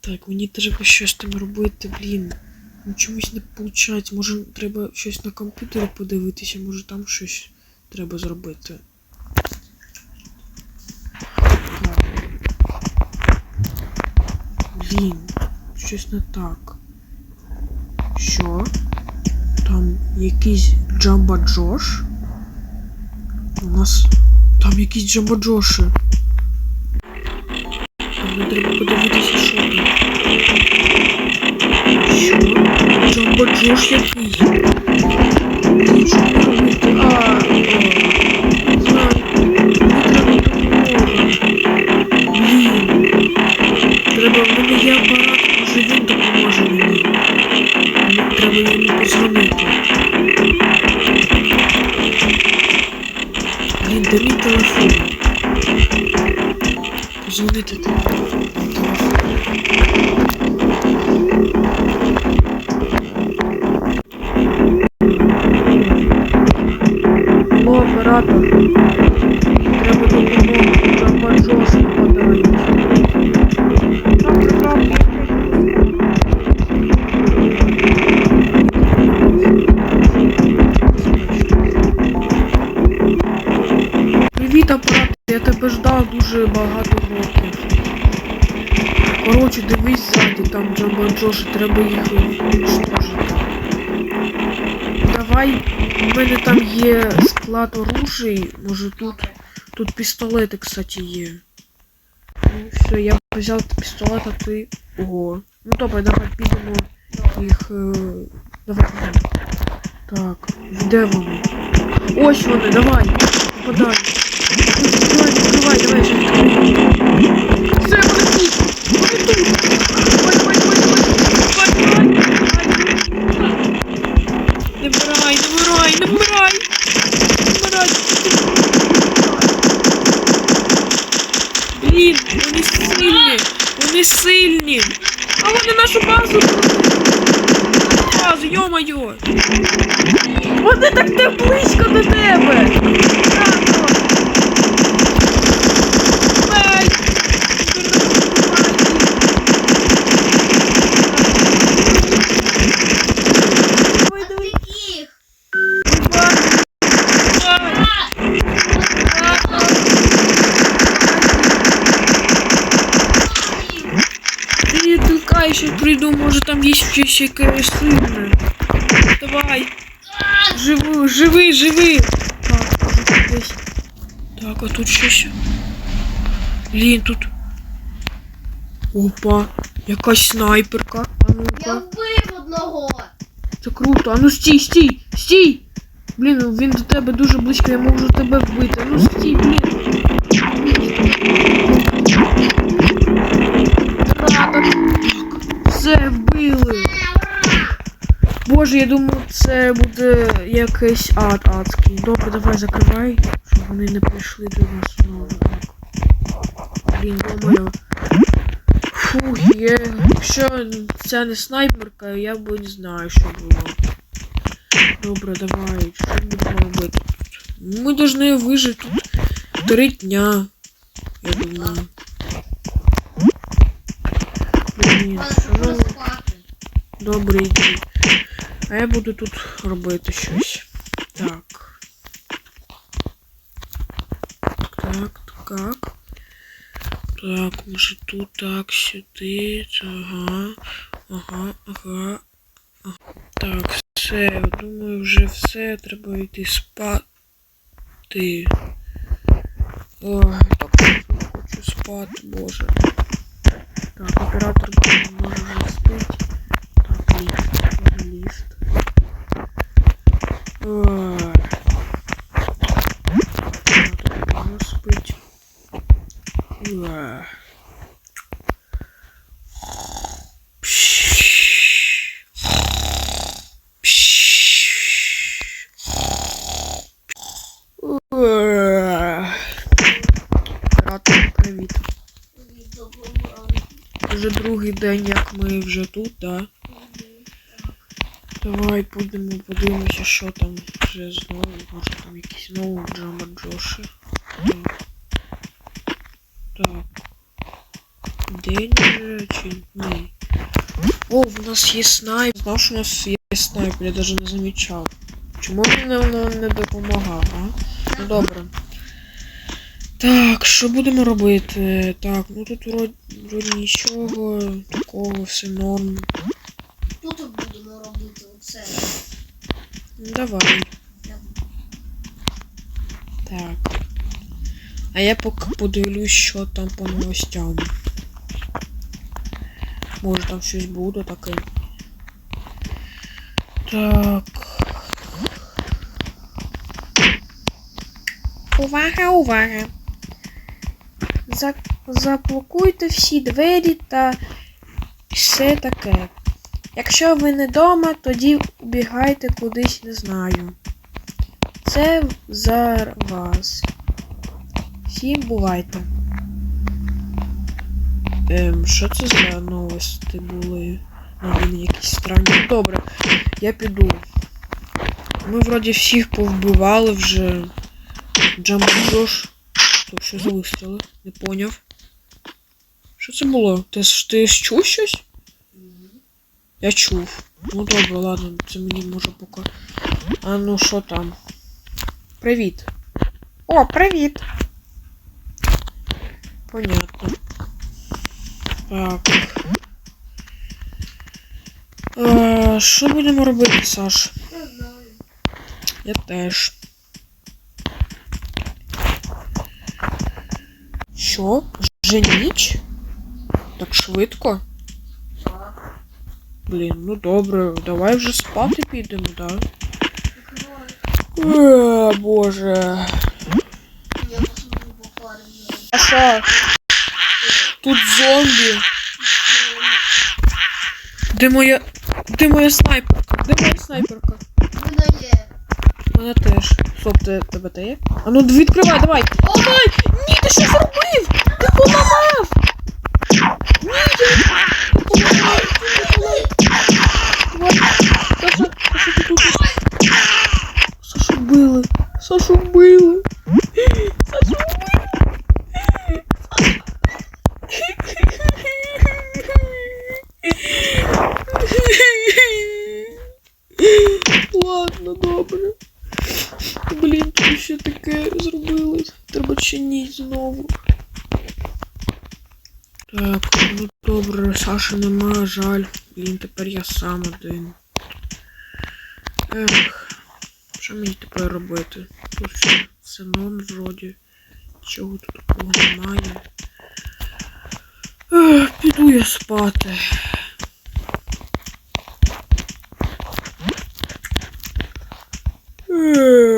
Так, мені треба щось там робити, блін. Ну чомусь не виходить. Може треба щось на комп'ютері подивитися, може там щось треба зробити. Так. Блін, щось не так. Що? Там якийсь Джамба Джош? У нас там якісь Джамба Джоші. Джамба Джош який? Ти робити? А. Блін. Треба, в мене є апарат, Оператор. Треба допомогу. Нападають. Добре, добре. Привіт, апарат. Я тебе ждав дуже багато років. Коротше, дивись ззаді, там Джамба Джоші, треба їх уничтожити. Давай, у мене там є склад оружий, може тут. Тут пістолети, кстати, є. Ну все, я взяв пістолет, а ти. Ого. Ну добре, давай підемо їх. Давай підемо. Так, де вони? Ось вони, давай! Нападай! Давай, відкривай, давай, ще Йо-моє! Вони так не близько до тебе! Сейчас может там есть яке сильне. Давай. Живи, живи, живи. Так, а тут щось. Блін, тут. Опа, якась снайперка. А Я ну-ка. вбив одного! Це круто. А ну стій, стій, стій! Блін, ну він до тебе дуже близько, я можу тебе вбити. Ну стій, блін. Боже, я думав, це буде якийсь ад адський. Добре, давай закривай, щоб вони не прийшли до нас знову. Блін, думаю. Фух, є. Якщо це не снайперка, я б не знаю, що було. Добре, давай. Що будемо робити? Ми повинні вижити тут три дня. Я думаю. Блін, Треба ну, спати. Добре йди. А я буду тут робити щось. Так. Так, так. Так, може тут так, сюди. Ага. Ага, ага. Так, все. Думаю, вже все. Треба йти спати. Ой, так хочу спати, боже. Так, оператор може вже спить. Так, ліфт, привіт. Вже другий день, як ми вже тут, да? Давай будемо подивимося, що там вже знову. Може там якісь знову Джама Джоші. Так. Так. день вже чи ні? О, в нас є снайп. Знав, що у нас є снайп, я навіть не замічав. Чому він нам не допомагав, а? Ну добре. Так, що будемо робити? Так, ну тут вроді нічого, такого, все норм. Давай. Так. А я поки подивлюсь, що там по новостям. Може там щось буде таке. Так. Увага, увага. За... Заблокуйте всі двері та все таке. Якщо ви не вдома, тоді убігайте кудись, не знаю. Це за вас. Всім бувайте. Ем, що це за новості були? Новини якісь странні. Добре, я піду. Ми вроді всіх повбивали вже. Джош. Стоп, що за? Не поняв. Що це було? Ти, ти чув щось? Я чув. Ну добре, ладно, це мені може поки. А ну що там? Привіт. О, привіт. Понятно. Так. Е, Що будемо робити, Саш? Не знаю. Я теж. Що? Вже ніч? Так швидко? Блін, ну добре, давай вже спати підемо, да? Е, боже. А що? Тут зомбі. Де моя. Де моя снайперка? Де моя снайперка? Вона є. Мене теж. Стоп, те- тебе те є? А ну відкривай, давай! Давай! Ні, ти що зробив? Ти поламав! Ні, ти поламав! Давай, Саша, Саша, ти тут. Сашу вбили. Сашу вбили. Сашу вбили. Ладно, добре. Блін, тут ще таке зробили. Треба чиніть знову. Так, ну добре, Саші нема, жаль. Блін, тепер я сам один. Ех, що мені тепер робити? Тут все, все вроді. Чого тут такого немає. Ех, піду я спати. Ех.